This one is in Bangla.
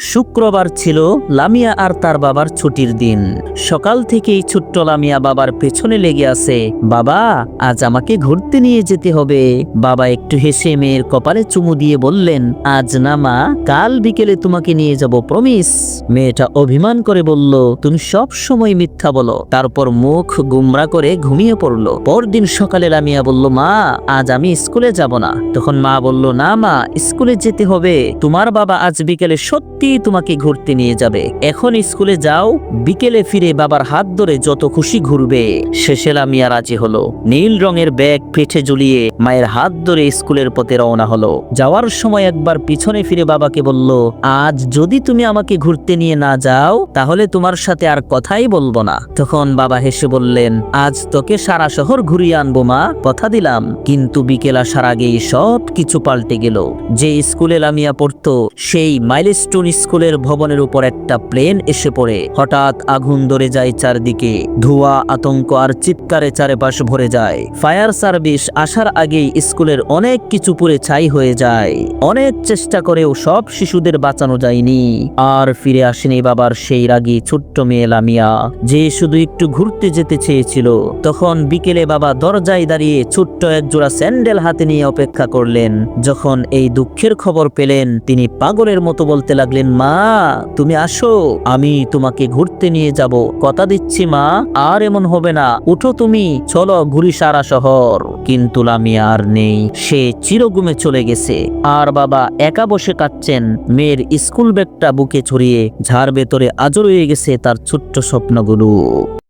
শুক্রবার ছিল লামিয়া আর তার বাবার ছুটির দিন। সকাল থেকেই ছোট্ট লামিয়া বাবার পেছনে লেগে আছে। বাবা, আজ আমাকে ঘুরতে নিয়ে যেতে হবে। বাবা একটু হেসে মেয়ের কপালে চুমু দিয়ে বললেন, আজ না মা, কাল বিকেলে তোমাকে নিয়ে যাব, প্রমিস। মেয়েটা অভিমান করে বলল, তুমি সব সময় মিথ্যা বলো। তারপর মুখ গুমরা করে ঘুমিয়ে পড়ল। পরদিন সকালে লামিয়া বলল, মা, আজ আমি স্কুলে যাব না। তখন মা বলল, না মা, স্কুলে যেতে হবে। তোমার বাবা আজ বিকেলে সত্যি তোমাকে ঘুরতে নিয়ে যাবে। এখন স্কুলে যাও, বিকেলে ফিরে বাবার হাত ধরে যত খুশি ঘুরবে। শেষে লামিয়া রাজি হলো। নীল রঙের ব্যাগ পিঠে ঝুলিয়ে মায়ের হাত ধরে স্কুলের পথে রওনা হলো। যাওয়ার সময় একবার পিছনে ফিরে বাবাকে বলল, আজ যদি তুমি আমাকে ঘুরতে নিয়ে না যাও, তাহলে তোমার সাথে আর কথাই বলব না। তখন বাবা হেসে বললেন, আজ তোকে সারা শহর ঘুরিয়ে আনব মা, কথা দিলাম। কিন্তু বিকেল আসার আগেই সব কিছু পাল্টে গেল। যে স্কুলে লামিয়া পড়তো, সেই মাইলস্টোন স্কুলের ভবনের উপর একটা প্লেন এসে পড়ে। হঠাৎ আগুন ধরে যায় চারদিকে। ধোঁয়া, আতঙ্ক আর চিৎকারে চারপাশ ভরে যায়। ফায়ার সার্ভিস আসার আগেই স্কুলের অনেক কিছু পুড়ে ছাই হয়ে যায়। অনেক চেষ্টা করেও সব শিশুদের বাঁচানো যায়নি। আর ফিরে আসেনি বাবার সেই রাগী ছোট্ট মেয়ে লামিয়া। যে শুধু একটু ঘুরতে যেতে চেয়েছিল। তখন বিকেলে বাবা দরজায় দাঁড়িয়ে ছোট্ট এক জোড়া স্যান্ডেল হাতে নিয়ে অপেক্ষা করলেন। যখন এই দুঃখের খবর পেলেন, তিনি পাগলের মতো বলতে লাগলেন মা, তুমি আসো। আমি তোমাকে ঘুরতে নিয়ে যাব। কথা দিচ্ছি মা, আর এমন হবে না। উঠো তুমি, চলো ঘুরি সারা শহর। কিন্তু লামিয়া আর নেই। সে চিরগুমে চলে গেছে। আর বাবা একা বসে কাটছেন মেয়ের স্কুল ব্যাগটা বুকে ছড়িয়ে, ঝাড় ভেতরে আজও রয়ে গেছে তার ছোট্ট স্বপ্নগুলো।